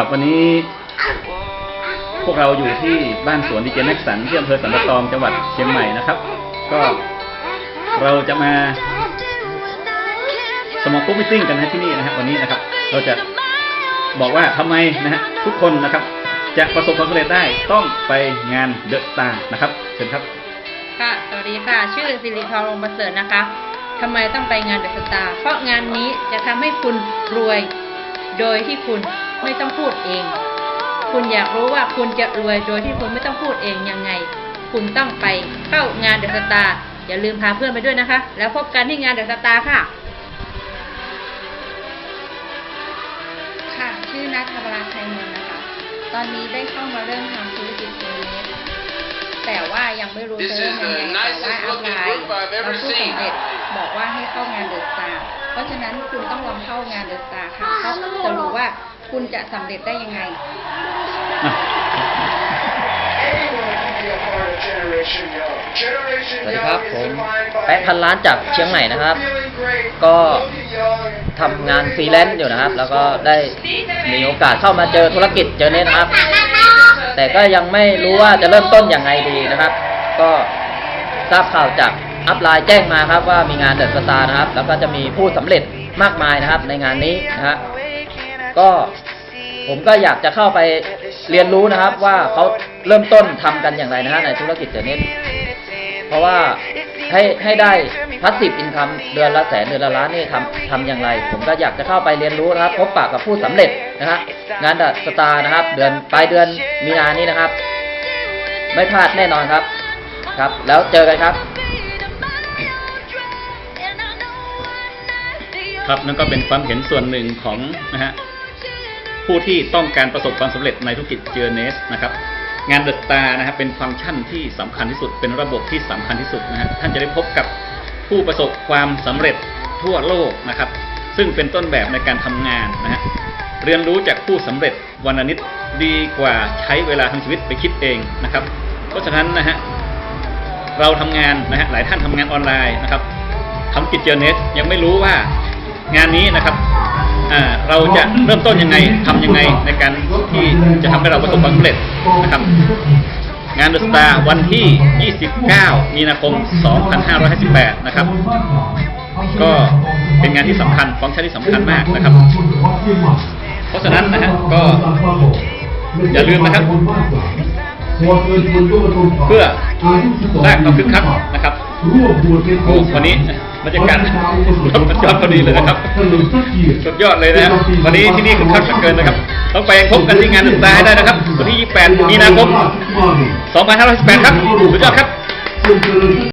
ครับวันนี้ พวกเราอยู่ที่บ้านสวนดีเจแม็กสันที่อำเภอสันปะตองจังหวัดเชียงใหม่นะครับ ก็เราจะมาสมองกุ๊กมิติ้งกันนะที่นี่นะครับวันนี้นะครับ เราจะบอกว่าทำไมนะฮะทุกคนนะครับ จะประสบความสำเร็จได้ต้องไปงานเดอะตานะครับเชิญครับค่ะสวัสดีค่ะ ชื่อสิริพรวงประเสริฐนะคะทำไมต้องไปงานเดอะสตาร์เพราะงานนี้จะทำให้คุณรวยโดยที่คุณ ไม่ต้องพูดเอง คุณอยากรู้ว่าคุณจะรวยโดยที่คุณไม่ต้องพูดเองยังไง คุณต้องไปเข้างานเดอะสตาร์อย่าลืมพาเพื่อนไปด้วยนะคะ แล้วพบกันที่งานเดอะสตาร์ค่ะ ค่ะชื่อนัทวราชัยมนต์นะคะ ตอนนี้ได้เข้ามาเริ่มทำธุรกิจตรงนี้แต่ว่ายังไม่รู้ This จะเริ่ม is ยัง the ไงแต่ว่า nicest อัพ looking ไลน์ group I've เรา ever ผู้ seen. สำเร็จบอกว่าให้เข้างานเดอะสตาร์เพราะฉะนั้นคุณต้องลองเข้างานเดอะสตาร์ คุณจะสำเร็จได้ยังไง สวัสดีครับผมแป๊ะพันล้านจากเชียงใหม่นะครับ ก็ทำงานฟรีแลนซ์อยู่นะครับ แล้วก็ได้มีโอกาสเข้ามาเจอธุรกิจเจอเนี้นะครับ แต่ก็ยังไม่รู้ว่าจะเริ่มต้นอย่างไงดีนะครับ ก็ทราบข่าวจากอัพไลน์แจ้งมาครับว่ามีงานเดอะสตาร์นะครับ แล้วก็จะมีผู้สำเร็จมากมายนะครับ ในงานนี้นะฮะ ก็ผมก็อยากจะเข้าไปเรียนรู้นะครับ ว่าเขาเริ่มต้นทำกันอย่างไรนะฮะในธุรกิจเจเนี้เพราะว่าให้ให้ได้พัสซีฟอินคัมเดือนละแสนเดือนละล้านนี่ทำทำอย่างไร ผมก็อยากจะเข้าไปเรียนรู้นะครับ พบปะกับผู้สำเร็จนะฮะงานดัสตาร์นะครับ เดือนปลายเดือนมีนานี้นะครับ ไม่พลาดแน่นอนครับครับ แล้วเจอกันครับครับนั่นก็เป็นความเห็นส่วนหนึ่งของนะฮะ ผู้ที่ต้องการประสบความสำเร็จในธุรกิจเจอเนสนะครับงานเดอะตานะครับเป็นฟังก์ชันที่สำคัญที่สุด เป็นระบบที่สำคัญที่สุดนะฮะท่านจะได้พบกับผู้ประสบความสำเร็จทั่วโลกนะครับ ซึ่งเป็นต้นแบบในการทำงานนะฮะเรียนรู้จากผู้สำเร็จวันนิดดีกว่าใช้เวลาทั้งชีวิตไปคิดเองนะครับ เพราะฉะนั้นนะฮะเราทำงานนะฮะหลายท่านทำงานออนไลน์นะครับทำกิจเจเนสยังไม่รู้ว่างานนี้นะครับ เราจะเริ่มต้นยังไงทำยังไงในการที่จะทำให้เราประสบความสำเร็จนะครับ งานเดอะสตาร์วันที่ 29 มีนาคม 2558 นะครับ ก็เป็นงานที่สำคัญฟังก์ชันที่สำคัญมากนะครับ เพราะฉะนั้นนะฮะก็อย่าลืมนะครับ เพื่อสร้างความคึกคักนะครับ โอ้วันนี้บรรยากาศมันยอดพอดีเลยนะครับสุดยอดเลยนะครับวันนี้ที่นี่คึกคักเหลือเกินนะครับ ต้องไปพบกันที่งานดนตรีให้ได้นะครับ วันที่ 28 มีนาคม 2518 ครับ สุดยอดครับ